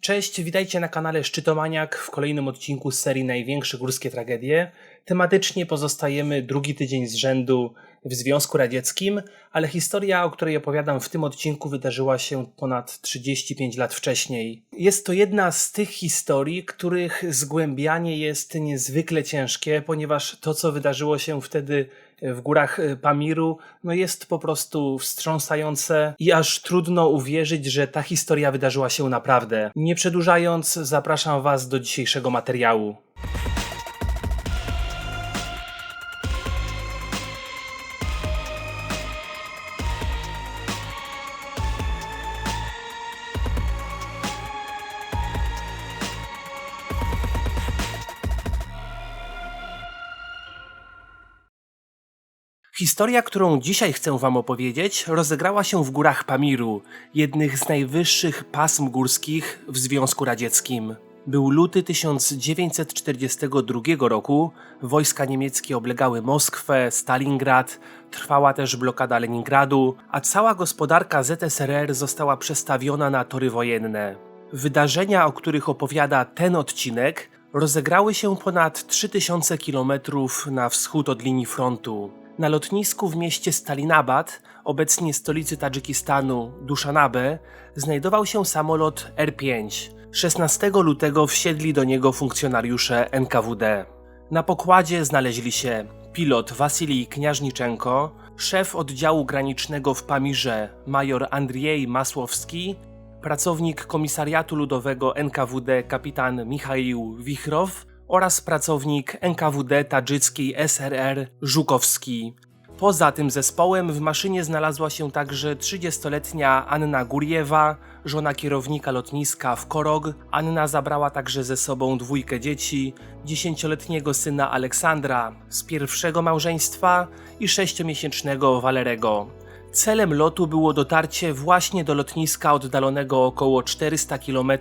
Cześć, witajcie na kanale Szczytomaniak w kolejnym odcinku serii Największe górskie tragedie. Tematycznie pozostajemy drugi tydzień z rzędu w Związku Radzieckim, ale historia, o której opowiadam w tym odcinku, wydarzyła się ponad 35 lat wcześniej. Jest to jedna z tych historii, których zgłębianie jest niezwykle ciężkie, ponieważ to, co wydarzyło się wtedy w górach Pamiru, no jest po prostu wstrząsające i aż trudno uwierzyć, że ta historia wydarzyła się naprawdę. Nie przedłużając, zapraszam Was do dzisiejszego materiału. Historia, którą dzisiaj chcę Wam opowiedzieć, rozegrała się w górach Pamiru, jednych z najwyższych pasm górskich w Związku Radzieckim. Był luty 1942 roku, wojska niemieckie oblegały Moskwę, Stalingrad, trwała też blokada Leningradu, a cała gospodarka ZSRR została przestawiona na tory wojenne. Wydarzenia, o których opowiada ten odcinek, rozegrały się ponad 3000 km na wschód od linii frontu. Na lotnisku w mieście Stalinabad, obecnie stolicy Tadżykistanu, Duszanbe, znajdował się samolot R-5. 16 lutego wsiedli do niego funkcjonariusze NKWD. Na pokładzie znaleźli się pilot Wasilij Kniażniczenko, szef oddziału granicznego w Pamirze major Andrzej Masłowski, pracownik Komisariatu Ludowego NKWD kapitan Michał Wichrow oraz pracownik NKWD Tadżyckiej SRR Żukowski. Poza tym zespołem w maszynie znalazła się także 30-letnia Anna Gurjewa, żona kierownika lotniska w Korog. Anna zabrała także ze sobą dwójkę dzieci, 10-letniego syna Aleksandra z pierwszego małżeństwa i 6-miesięcznego Walerego. Celem lotu było dotarcie właśnie do lotniska oddalonego około 400 km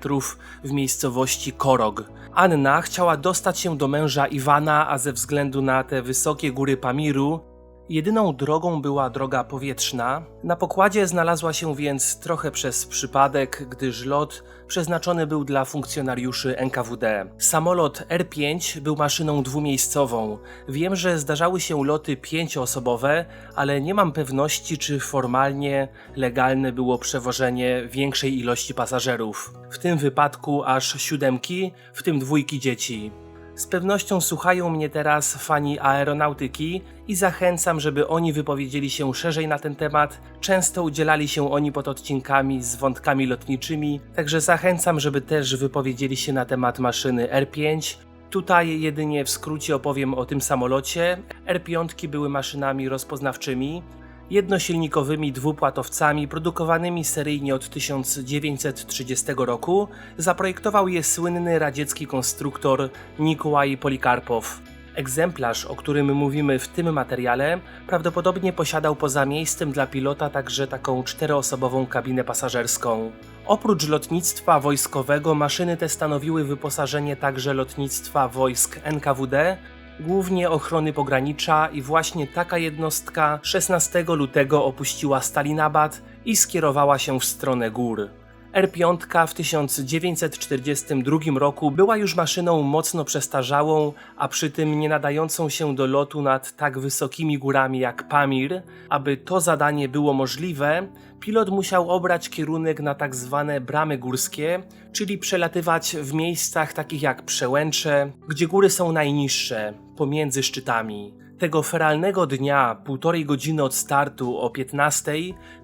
w miejscowości Korog. Anna chciała dostać się do męża Iwana, a ze względu na te wysokie góry Pamiru, Jedyną drogą była droga powietrzna. Na pokładzie znalazła się więc trochę przez przypadek, gdyż lot przeznaczony był dla funkcjonariuszy NKWD. Samolot R5 był maszyną dwumiejscową. Wiem, że zdarzały się loty pięcioosobowe, ale nie mam pewności, czy formalnie legalne było przewożenie większej ilości pasażerów. W tym wypadku aż siódemki, w tym dwójki dzieci. Z pewnością słuchają mnie teraz fani aeronautyki i zachęcam, żeby oni wypowiedzieli się szerzej na ten temat. Często udzielali się oni pod odcinkami z wątkami lotniczymi, także zachęcam, żeby też wypowiedzieli się na temat maszyny R5. Tutaj jedynie w skrócie opowiem o tym samolocie. R5 były maszynami rozpoznawczymi, jednosilnikowymi dwupłatowcami produkowanymi seryjnie od 1930 roku zaprojektował je słynny radziecki konstruktor Nikołaj Polikarpow. Egzemplarz, o którym mówimy w tym materiale, prawdopodobnie posiadał poza miejscem dla pilota także taką czteroosobową kabinę pasażerską. Oprócz lotnictwa wojskowego maszyny te stanowiły wyposażenie także lotnictwa wojsk NKWD, głównie ochrony pogranicza i właśnie taka jednostka 16 lutego opuściła Stalinabad i skierowała się w stronę gór. R5 w 1942 roku była już maszyną mocno przestarzałą, a przy tym nie nadającą się do lotu nad tak wysokimi górami jak Pamir. Aby to zadanie było możliwe, pilot musiał obrać kierunek na tak zwane bramy górskie, czyli przelatywać w miejscach takich jak Przełęcze, gdzie góry są najniższe, pomiędzy szczytami. Tego feralnego dnia, półtorej godziny od startu o 15,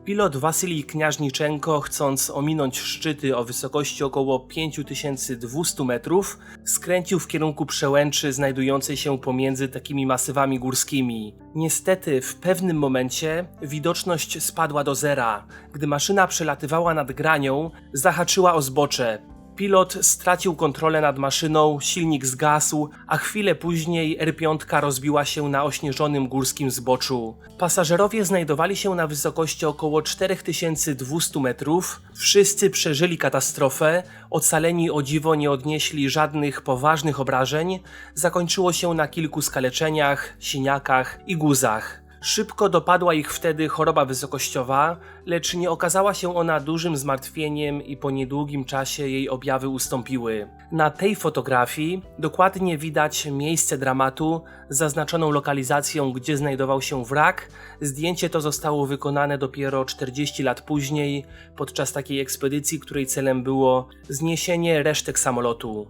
pilot Wasylij Kniażniczenko, chcąc ominąć szczyty o wysokości około 5200 metrów, skręcił w kierunku przełęczy znajdującej się pomiędzy takimi masywami górskimi. Niestety, w pewnym momencie widoczność spadła do zera. Gdy maszyna przelatywała nad granią, zahaczyła o zbocze. Pilot stracił kontrolę nad maszyną, silnik zgasł, a chwilę później R5 rozbiła się na ośnieżonym górskim zboczu. Pasażerowie znajdowali się na wysokości około 4200 metrów. Wszyscy przeżyli katastrofę, ocaleni o dziwo nie odnieśli żadnych poważnych obrażeń. Zakończyło się na kilku skaleczeniach, siniakach i guzach. Szybko dopadła ich wtedy choroba wysokościowa, lecz nie okazała się ona dużym zmartwieniem i po niedługim czasie jej objawy ustąpiły. Na tej fotografii dokładnie widać miejsce dramatu zaznaczoną lokalizacją, gdzie znajdował się wrak. Zdjęcie to zostało wykonane dopiero 40 lat później, podczas takiej ekspedycji, której celem było zniesienie resztek samolotu.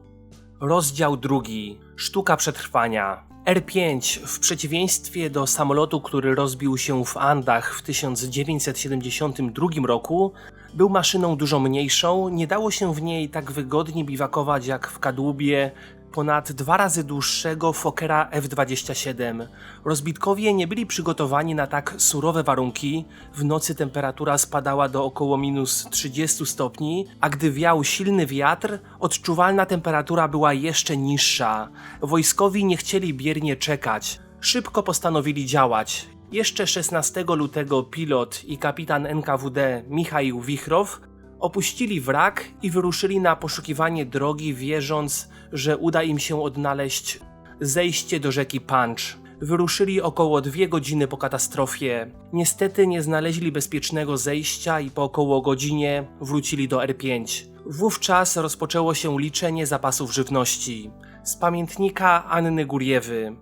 Rozdział drugi. Sztuka przetrwania. R5 w przeciwieństwie do samolotu, który rozbił się w Andach w 1972 roku, był maszyną dużo mniejszą, nie dało się w niej tak wygodnie biwakować jak w kadłubie ponad dwa razy dłuższego Fokkera F-27. Rozbitkowie nie byli przygotowani na tak surowe warunki. W nocy temperatura spadała do około minus 30 stopni, a gdy wiał silny wiatr, odczuwalna temperatura była jeszcze niższa. Wojskowi nie chcieli biernie czekać. Szybko postanowili działać. Jeszcze 16 lutego pilot i kapitan NKWD Michał Wichrow Opuścili wrak i wyruszyli na poszukiwanie drogi, wierząc, że uda im się odnaleźć zejście do rzeki Punch. Wyruszyli około dwie godziny po katastrofie. Niestety nie znaleźli bezpiecznego zejścia i po około godzinie wrócili do R5. Wówczas rozpoczęło się liczenie zapasów żywności. Z pamiętnika Anny Guriewy.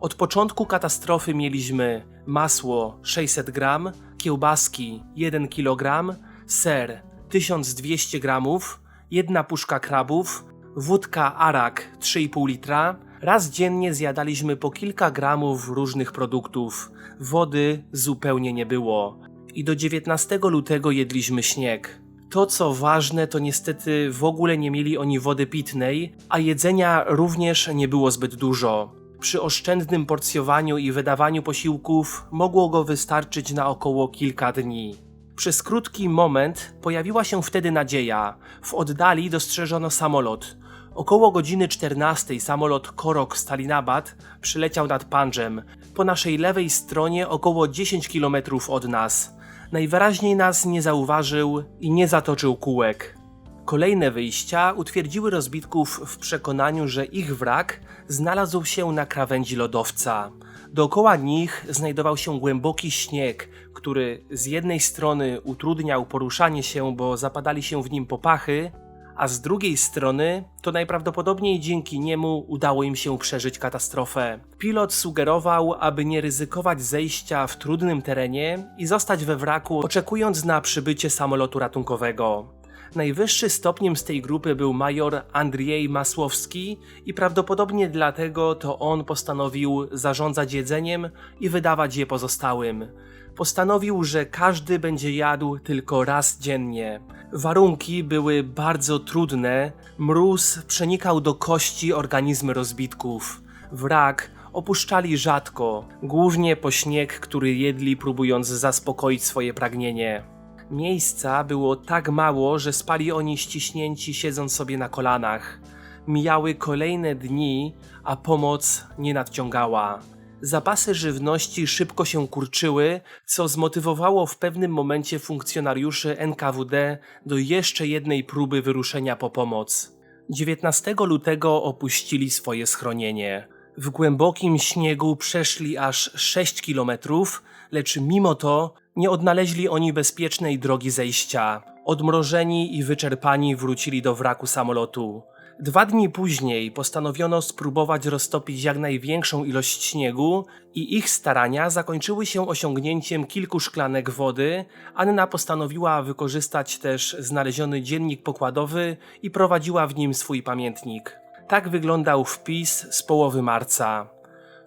Od początku katastrofy mieliśmy masło 600 gram, kiełbaski 1 kg, ser 1200 gramów, jedna puszka krabów, wódka arak 3,5 litra. Raz dziennie zjadaliśmy po kilka gramów różnych produktów. Wody zupełnie nie było. I do 19 lutego jedliśmy śnieg. To co ważne, to niestety w ogóle nie mieli oni wody pitnej, a jedzenia również nie było zbyt dużo. Przy oszczędnym porcjowaniu i wydawaniu posiłków mogło go wystarczyć na około kilka dni. Przez krótki moment pojawiła się wtedy nadzieja. W oddali dostrzeżono samolot. Około godziny 14 samolot Korok Stalinabad przyleciał nad Pandżem. Po naszej lewej stronie około 10 km od nas. Najwyraźniej nas nie zauważył i nie zatoczył kółek. Kolejne wyjścia utwierdziły rozbitków w przekonaniu, że ich wrak znalazł się na krawędzi lodowca. Dookoła nich znajdował się głęboki śnieg, który z jednej strony utrudniał poruszanie się, bo zapadali się w nim popachy, a z drugiej strony to najprawdopodobniej dzięki niemu udało im się przeżyć katastrofę. Pilot sugerował, aby nie ryzykować zejścia w trudnym terenie i zostać we wraku, oczekując na przybycie samolotu ratunkowego. Najwyższy stopniem z tej grupy był major Andrzej Masłowski i prawdopodobnie dlatego to on postanowił zarządzać jedzeniem i wydawać je pozostałym. Postanowił, że każdy będzie jadł tylko raz dziennie. Warunki były bardzo trudne, mróz przenikał do kości organizmy rozbitków. Wrak opuszczali rzadko, głównie po śnieg, który jedli próbując zaspokoić swoje pragnienie. Miejsca było tak mało, że spali oni ściśnięci siedząc sobie na kolanach. Mijały kolejne dni, a pomoc nie nadciągała. Zapasy żywności szybko się kurczyły, co zmotywowało w pewnym momencie funkcjonariuszy NKWD do jeszcze jednej próby wyruszenia po pomoc. 19 lutego opuścili swoje schronienie. W głębokim śniegu przeszli aż 6 kilometrów, lecz mimo to nie odnaleźli oni bezpiecznej drogi zejścia. Odmrożeni i wyczerpani wrócili do wraku samolotu. Dwa dni później postanowiono spróbować roztopić jak największą ilość śniegu i ich starania zakończyły się osiągnięciem kilku szklanek wody. Anna postanowiła wykorzystać też znaleziony dziennik pokładowy i prowadziła w nim swój pamiętnik. Tak wyglądał wpis z połowy marca.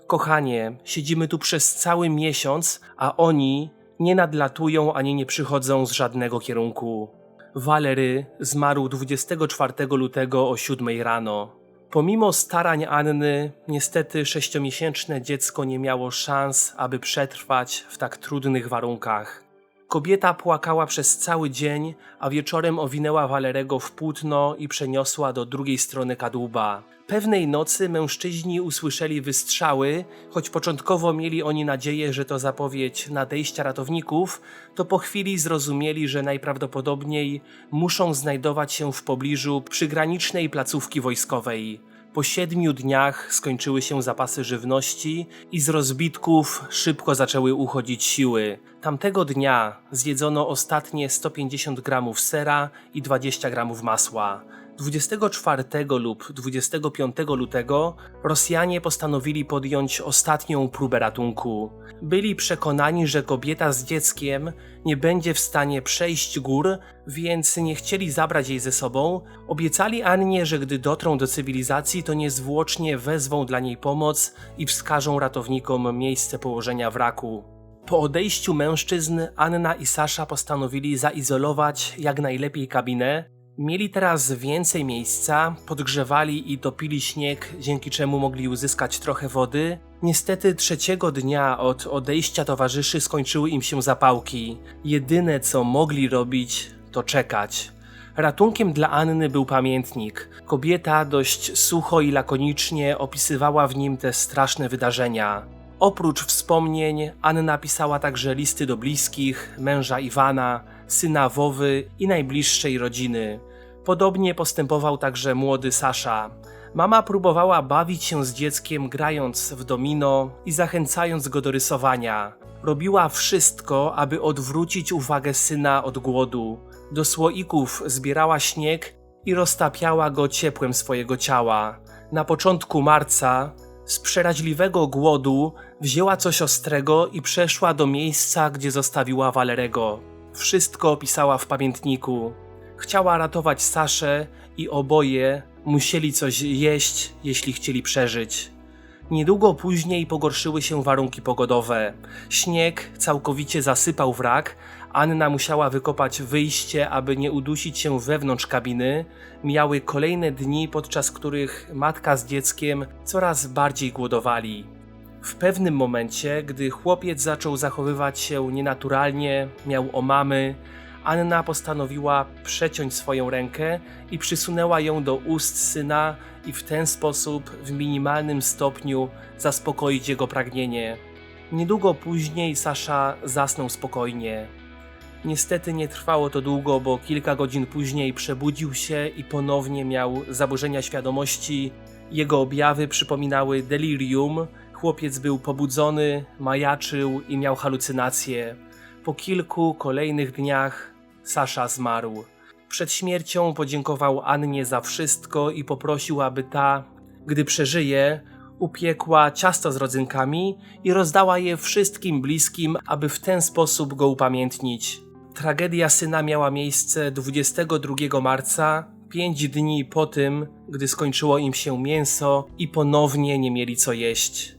Kochanie, siedzimy tu przez cały miesiąc, a oni nie nadlatują ani nie przychodzą z żadnego kierunku. Walery zmarł 24 lutego o 7 rano. Pomimo starań Anny, niestety sześciomiesięczne dziecko nie miało szans, aby przetrwać w tak trudnych warunkach. Kobieta płakała przez cały dzień, a wieczorem owinęła Walerego w płótno i przeniosła do drugiej strony kadłuba. Pewnej nocy mężczyźni usłyszeli wystrzały, choć początkowo mieli oni nadzieję, że to zapowiedź nadejścia ratowników, to po chwili zrozumieli, że najprawdopodobniej muszą znajdować się w pobliżu przygranicznej placówki wojskowej. Po siedmiu dniach skończyły się zapasy żywności i z rozbitków szybko zaczęły uchodzić siły. Tamtego dnia zjedzono ostatnie 150 gramów sera i 20 gramów masła. 24 lub 25 lutego Rosjanie postanowili podjąć ostatnią próbę ratunku. Byli przekonani, że kobieta z dzieckiem nie będzie w stanie przejść gór, więc nie chcieli zabrać jej ze sobą. Obiecali Annie, że gdy dotrą do cywilizacji, to niezwłocznie wezwą dla niej pomoc i wskażą ratownikom miejsce położenia wraku. Po odejściu mężczyzn Anna i Sasza postanowili zaizolować jak najlepiej kabinę, Mieli teraz więcej miejsca, podgrzewali i topili śnieg, dzięki czemu mogli uzyskać trochę wody. Niestety trzeciego dnia od odejścia towarzyszy skończyły im się zapałki. Jedyne co mogli robić to czekać. Ratunkiem dla Anny był pamiętnik. Kobieta dość sucho i lakonicznie opisywała w nim te straszne wydarzenia. Oprócz wspomnień, Anna pisała także listy do bliskich, męża Iwana, syna Wowy i najbliższej rodziny. Podobnie postępował także młody Sasza. Mama próbowała bawić się z dzieckiem, grając w domino i zachęcając go do rysowania. Robiła wszystko, aby odwrócić uwagę syna od głodu. Do słoików zbierała śnieg i roztapiała go ciepłem swojego ciała. Na początku marca z przeraźliwego głodu wzięła coś ostrego i przeszła do miejsca, gdzie zostawiła Walerego. Wszystko opisała w pamiętniku. Chciała ratować Saszę i oboje musieli coś jeść, jeśli chcieli przeżyć. Niedługo później pogorszyły się warunki pogodowe. Śnieg całkowicie zasypał wrak, Anna musiała wykopać wyjście, aby nie udusić się wewnątrz kabiny. Miały kolejne dni, podczas których matka z dzieckiem coraz bardziej głodowali. W pewnym momencie, gdy chłopiec zaczął zachowywać się nienaturalnie, miał omamy, Anna postanowiła przeciąć swoją rękę i przysunęła ją do ust syna i w ten sposób w minimalnym stopniu zaspokoić jego pragnienie. Niedługo później Sasza zasnął spokojnie. Niestety nie trwało to długo, bo kilka godzin później przebudził się i ponownie miał zaburzenia świadomości. Jego objawy przypominały delirium. Chłopiec był pobudzony, majaczył i miał halucynacje. Po kilku kolejnych dniach Sasza zmarł. Przed śmiercią podziękował Annie za wszystko i poprosił, aby ta, gdy przeżyje, upiekła ciasto z rodzynkami i rozdała je wszystkim bliskim, aby w ten sposób go upamiętnić. Tragedia syna miała miejsce 22 marca, pięć dni po tym, gdy skończyło im się mięso i ponownie nie mieli co jeść.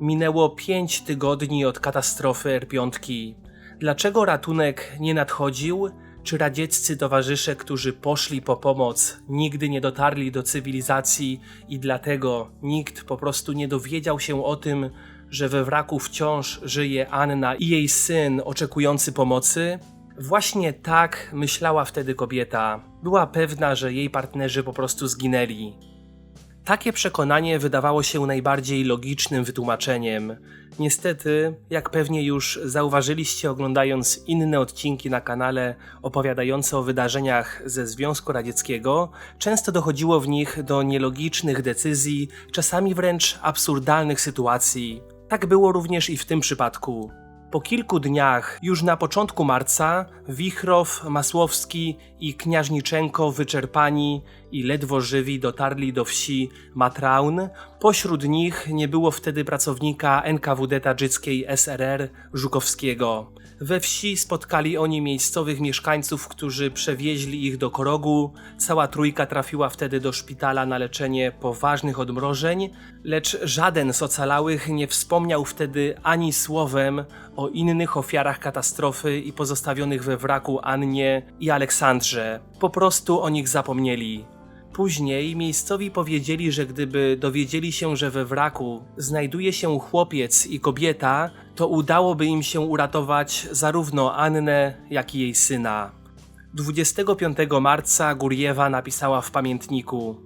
Minęło pięć tygodni od katastrofy R5. Dlaczego ratunek nie nadchodził? Czy radzieccy towarzysze, którzy poszli po pomoc, nigdy nie dotarli do cywilizacji i dlatego nikt po prostu nie dowiedział się o tym, że we wraku wciąż żyje Anna i jej syn oczekujący pomocy? Właśnie tak myślała wtedy kobieta. Była pewna, że jej partnerzy po prostu zginęli. Takie przekonanie wydawało się najbardziej logicznym wytłumaczeniem. Niestety, jak pewnie już zauważyliście oglądając inne odcinki na kanale opowiadające o wydarzeniach ze Związku Radzieckiego, często dochodziło w nich do nielogicznych decyzji, czasami wręcz absurdalnych sytuacji. Tak było również i w tym przypadku. Po kilku dniach, już na początku marca, Wichrow, Masłowski i Kniażniczenko wyczerpani i ledwo żywi dotarli do wsi Matraun. Pośród nich nie było wtedy pracownika NKWD Tadżyckiej SRR Żukowskiego. We wsi spotkali oni miejscowych mieszkańców, którzy przewieźli ich do Korogu. Cała trójka trafiła wtedy do szpitala na leczenie poważnych odmrożeń, lecz żaden z ocalałych nie wspomniał wtedy ani słowem o innych ofiarach katastrofy i pozostawionych we wraku Annie i Aleksandrze. Po prostu o nich zapomnieli. Później miejscowi powiedzieli, że gdyby dowiedzieli się, że we wraku znajduje się chłopiec i kobieta, to udałoby im się uratować zarówno Annę, jak i jej syna. 25 marca Guriewa napisała w pamiętniku: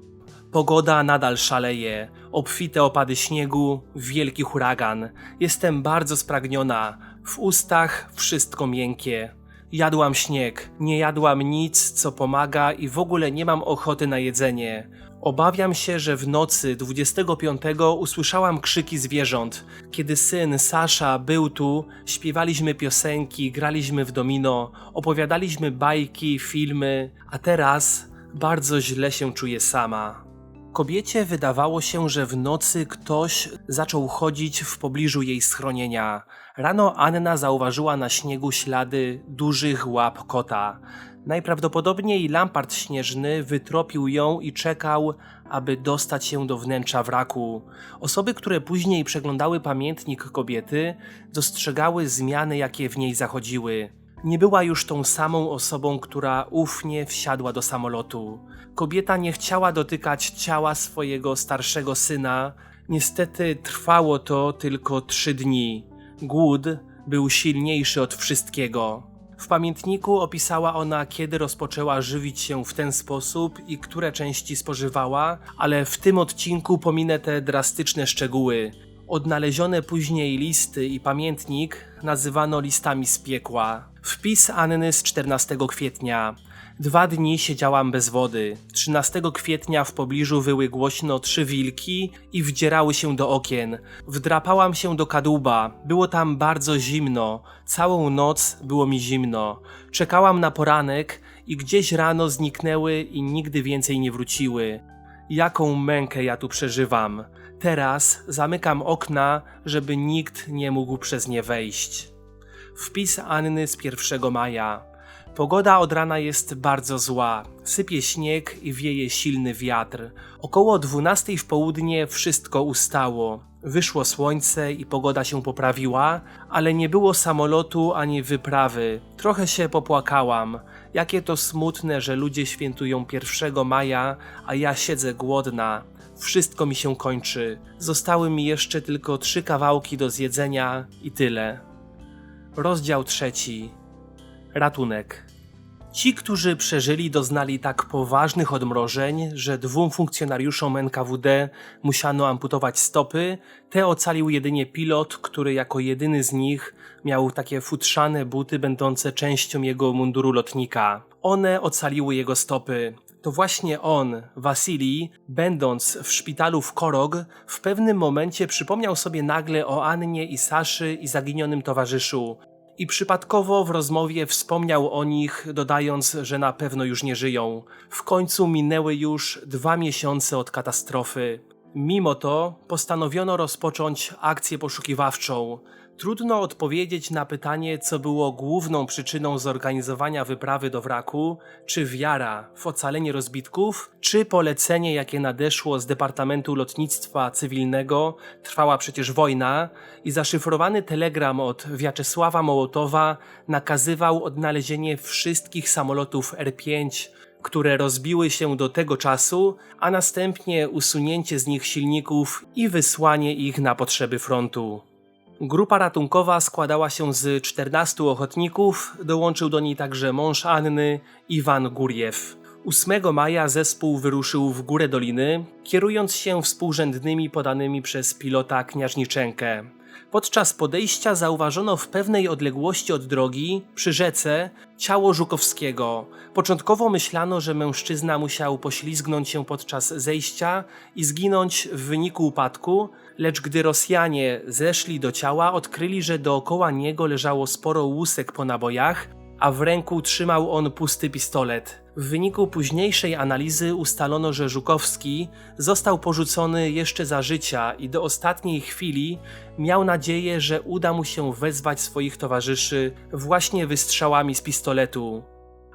Pogoda nadal szaleje, obfite opady śniegu, wielki huragan. Jestem bardzo spragniona, w ustach wszystko miękkie. Jadłam śnieg, nie jadłam nic, co pomaga i w ogóle nie mam ochoty na jedzenie. Obawiam się, że w nocy 25 usłyszałam krzyki zwierząt. Kiedy syn Sasza był tu, śpiewaliśmy piosenki, graliśmy w domino, opowiadaliśmy bajki, filmy, a teraz bardzo źle się czuję sama. Kobiecie wydawało się, że w nocy ktoś zaczął chodzić w pobliżu jej schronienia. Rano Anna zauważyła na śniegu ślady dużych łap kota. Najprawdopodobniej lampart śnieżny wytropił ją i czekał, aby dostać się do wnętrza wraku. Osoby, które później przeglądały pamiętnik kobiety, dostrzegały zmiany, jakie w niej zachodziły. Nie była już tą samą osobą, która ufnie wsiadła do samolotu. Kobieta nie chciała dotykać ciała swojego starszego syna. Niestety trwało to tylko trzy dni. Głód był silniejszy od wszystkiego. W pamiętniku opisała ona, kiedy rozpoczęła żywić się w ten sposób i które części spożywała, ale w tym odcinku pominę te drastyczne szczegóły. Odnalezione później listy i pamiętnik nazywano listami z piekła. Wpis Anny z 14 kwietnia. Dwa dni siedziałam bez wody. 13 kwietnia w pobliżu wyły głośno trzy wilki i wdzierały się do okien. Wdrapałam się do kadłuba. Było tam bardzo zimno. Całą noc było mi zimno. Czekałam na poranek i gdzieś rano zniknęły i nigdy więcej nie wróciły. Jaką mękę ja tu przeżywam. Teraz zamykam okna, żeby nikt nie mógł przez nie wejść. Wpis Anny z 1 maja. Pogoda od rana jest bardzo zła. Sypie śnieg i wieje silny wiatr. Około 12 w południe wszystko ustało. Wyszło słońce i pogoda się poprawiła, ale nie było samolotu ani wyprawy. Trochę się popłakałam. Jakie to smutne, że ludzie świętują 1 maja, a ja siedzę głodna. Wszystko mi się kończy. Zostały mi jeszcze tylko trzy kawałki do zjedzenia i tyle. Rozdział trzeci. Ratunek. Ci, którzy przeżyli, doznali tak poważnych odmrożeń, że dwóm funkcjonariuszom NKWD musiano amputować stopy. Te ocalił jedynie pilot, który jako jedyny z nich miał takie futrzane buty będące częścią jego munduru lotnika. One ocaliły jego stopy. To właśnie on, Wasilij, będąc w szpitalu w Korog, w pewnym momencie przypomniał sobie nagle o Annie i Saszy i zaginionym towarzyszu. I przypadkowo w rozmowie wspomniał o nich, dodając, że na pewno już nie żyją. W końcu minęły już dwa miesiące od katastrofy. Mimo to postanowiono rozpocząć akcję poszukiwawczą. Trudno odpowiedzieć na pytanie, co było główną przyczyną zorganizowania wyprawy do wraku, czy wiara w ocalenie rozbitków, czy polecenie, jakie nadeszło z Departamentu Lotnictwa Cywilnego, trwała przecież wojna, i zaszyfrowany telegram od Wiaczesława Mołotowa nakazywał odnalezienie wszystkich samolotów R-5, które rozbiły się do tego czasu, a następnie usunięcie z nich silników i wysłanie ich na potrzeby frontu. Grupa ratunkowa składała się z 14 ochotników, dołączył do niej także mąż Anny, Iwan Górjew. 8 maja zespół wyruszył w górę doliny, kierując się współrzędnymi podanymi przez pilota Kniażniczenkę. Podczas podejścia zauważono w pewnej odległości od drogi, przy rzece, ciało Żukowskiego. Początkowo myślano, że mężczyzna musiał poślizgnąć się podczas zejścia i zginąć w wyniku upadku, lecz gdy Rosjanie zeszli do ciała, odkryli, że dookoła niego leżało sporo łusek po nabojach, a w ręku trzymał on pusty pistolet. W wyniku późniejszej analizy ustalono, że Żukowski został porzucony jeszcze za życia i do ostatniej chwili miał nadzieję, że uda mu się wezwać swoich towarzyszy właśnie wystrzałami z pistoletu.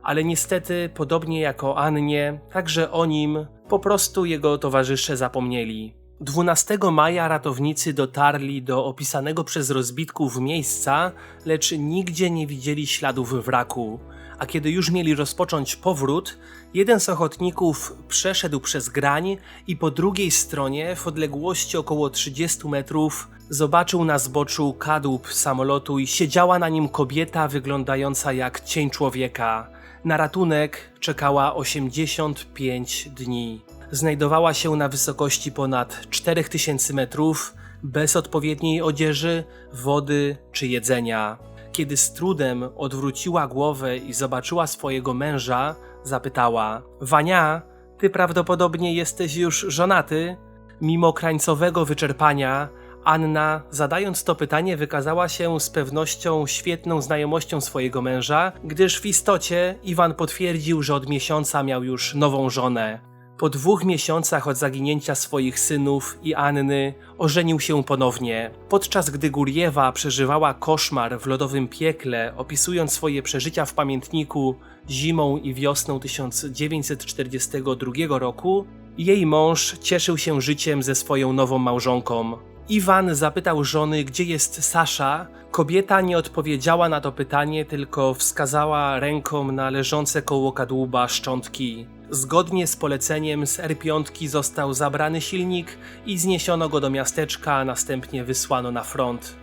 Ale niestety, podobnie jako Annie, także o nim po prostu jego towarzysze zapomnieli. 12 maja ratownicy dotarli do opisanego przez rozbitków miejsca, lecz nigdzie nie widzieli śladów wraku. A kiedy już mieli rozpocząć powrót, jeden z ochotników przeszedł przez grań i po drugiej stronie, w odległości około 30 metrów, zobaczył na zboczu kadłub samolotu i siedziała na nim kobieta wyglądająca jak cień człowieka. Na ratunek czekała 85 dni znajdowała się na wysokości ponad 4000 metrów, bez odpowiedniej odzieży, wody czy jedzenia. Kiedy z trudem odwróciła głowę i zobaczyła swojego męża, zapytała: Wania, ty prawdopodobnie jesteś już żonaty? Mimo krańcowego wyczerpania, Anna, zadając to pytanie, wykazała się z pewnością świetną znajomością swojego męża, gdyż w istocie Iwan potwierdził, że od miesiąca miał już nową żonę. Po dwóch miesiącach od zaginięcia swoich synów i Anny ożenił się ponownie. Podczas gdy Guriewa przeżywała koszmar w lodowym piekle, opisując swoje przeżycia w pamiętniku zimą i wiosną 1942 roku, jej mąż cieszył się życiem ze swoją nową małżonką. Iwan zapytał żony, gdzie jest Sasza. Kobieta nie odpowiedziała na to pytanie, tylko wskazała ręką na leżące koło kadłuba szczątki. Zgodnie z poleceniem z R5 został zabrany silnik i zniesiono go do miasteczka, a następnie wysłano na front.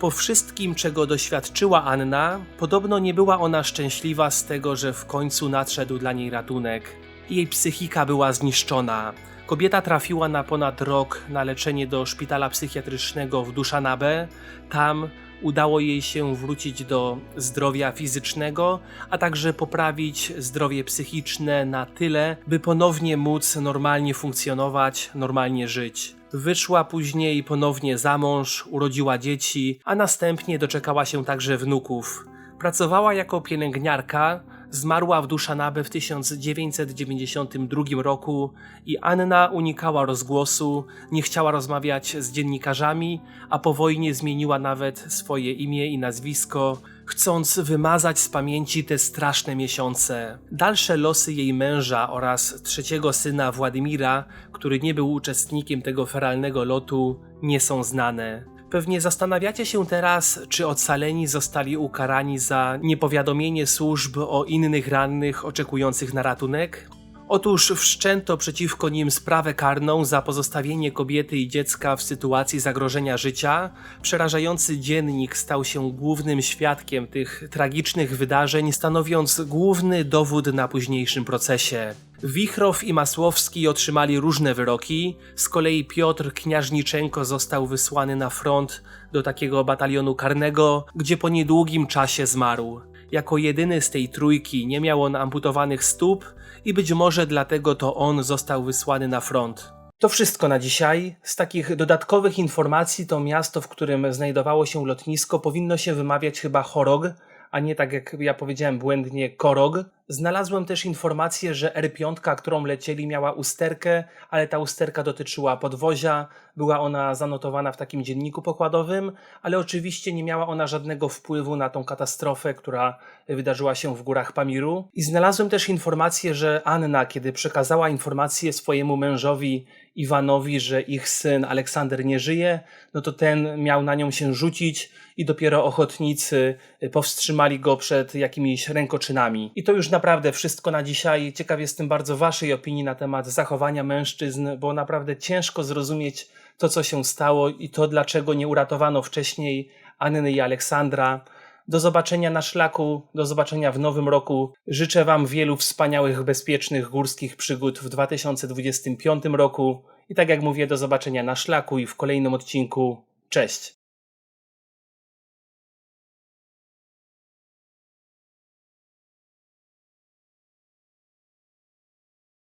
Po wszystkim, czego doświadczyła Anna, podobno nie była ona szczęśliwa z tego, że w końcu nadszedł dla niej ratunek. Jej psychika była zniszczona. Kobieta trafiła na ponad rok na leczenie do szpitala psychiatrycznego w Duszanbe. Tam udało jej się wrócić do zdrowia fizycznego, a także poprawić zdrowie psychiczne na tyle, by ponownie móc normalnie funkcjonować, normalnie żyć. Wyszła później ponownie za mąż, urodziła dzieci, a następnie doczekała się także wnuków. Pracowała jako pielęgniarka, zmarła w Duszanabe w 1992 roku i Anna unikała rozgłosu, nie chciała rozmawiać z dziennikarzami, a po wojnie zmieniła nawet swoje imię i nazwisko, chcąc wymazać z pamięci te straszne miesiące. Dalsze losy jej męża oraz trzeciego syna Władimira, który nie był uczestnikiem tego feralnego lotu, nie są znane. Pewnie zastanawiacie się teraz, czy ocaleni zostali ukarani za niepowiadomienie służb o innych rannych oczekujących na ratunek? Otóż wszczęto przeciwko nim sprawę karną za pozostawienie kobiety i dziecka w sytuacji zagrożenia życia. Przerażający dziennik stał się głównym świadkiem tych tragicznych wydarzeń, stanowiąc główny dowód na późniejszym procesie. Wichrow i Masłowski otrzymali różne wyroki, z kolei Piotr Kniażniczenko został wysłany na front do takiego batalionu karnego, gdzie po niedługim czasie zmarł. Jako jedyny z tej trójki nie miał on amputowanych stóp i być może dlatego to on został wysłany na front. To wszystko na dzisiaj. Z takich dodatkowych informacji to miasto, w którym znajdowało się lotnisko, powinno się wymawiać chyba Chorog, a nie tak jak ja powiedziałem błędnie Korog. Znalazłem też informację, że R5, którą lecieli, miała usterkę, ale ta usterka dotyczyła podwozia. Była ona zanotowana w takim dzienniku pokładowym, ale oczywiście nie miała ona żadnego wpływu na tą katastrofę, która wydarzyła się w górach Pamiru. I znalazłem też informację, że Anna, kiedy przekazała informację swojemu mężowi Iwanowi, że ich syn Aleksander nie żyje, no to ten miał na nią się rzucić i dopiero ochotnicy powstrzymali go przed jakimiś rękoczynami. I to już naprawdę wszystko na dzisiaj. Ciekaw jestem bardzo Waszej opinii na temat zachowania mężczyzn, bo naprawdę ciężko zrozumieć to, co się stało i to, dlaczego nie uratowano wcześniej Anny i Aleksandra. Do zobaczenia na szlaku, do zobaczenia w nowym roku. Życzę Wam wielu wspaniałych, bezpiecznych górskich przygód w 2025 roku. I tak jak mówię, do zobaczenia na szlaku i w kolejnym odcinku. Cześć!